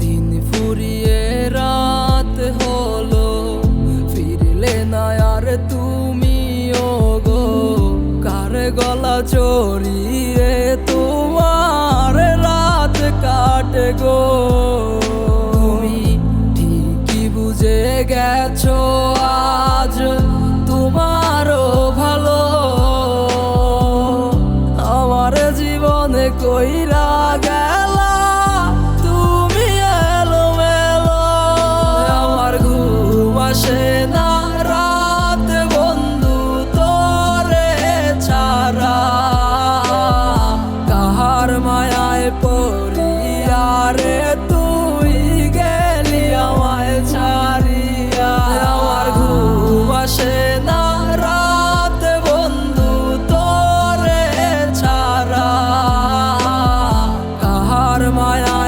দিন ফুরিয়ে রাত হলো, ফিরলে না আর তুমিও গো কার গলা চড়িয়ে তোমার রাত কাটে গো? তুমি ঠিকই বুঝে গেছো oirá.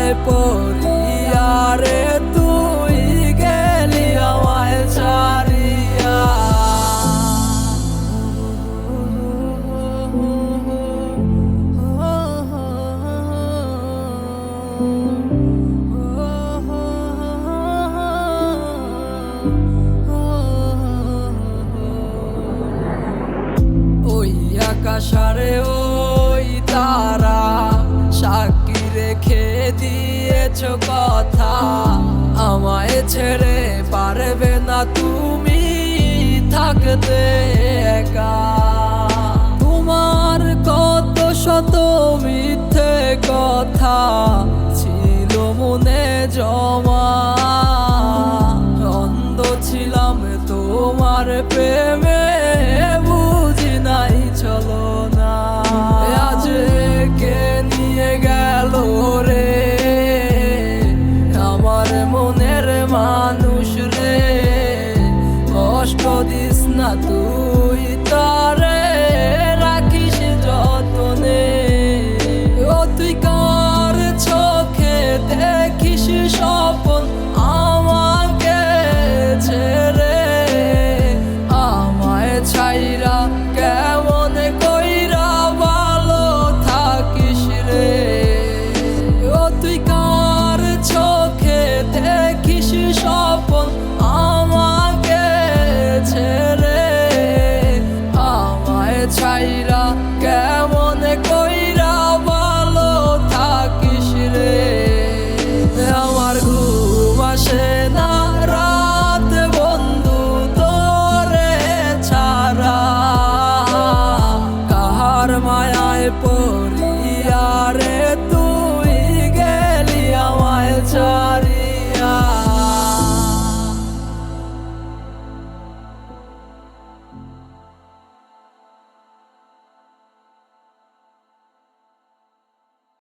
মায়ায় পড়িয়া রে তুই গেলি আমায় ছাড়িয়া। ওই আকাশারে ওই কথা আমায় ছেড়ে পারবে না তুমি থাকতে একা। তোমার কত শত মিথ্যে কথা ছিল মনে জমা। অন্ধ ছিলাম তোমার প্রেমে। satu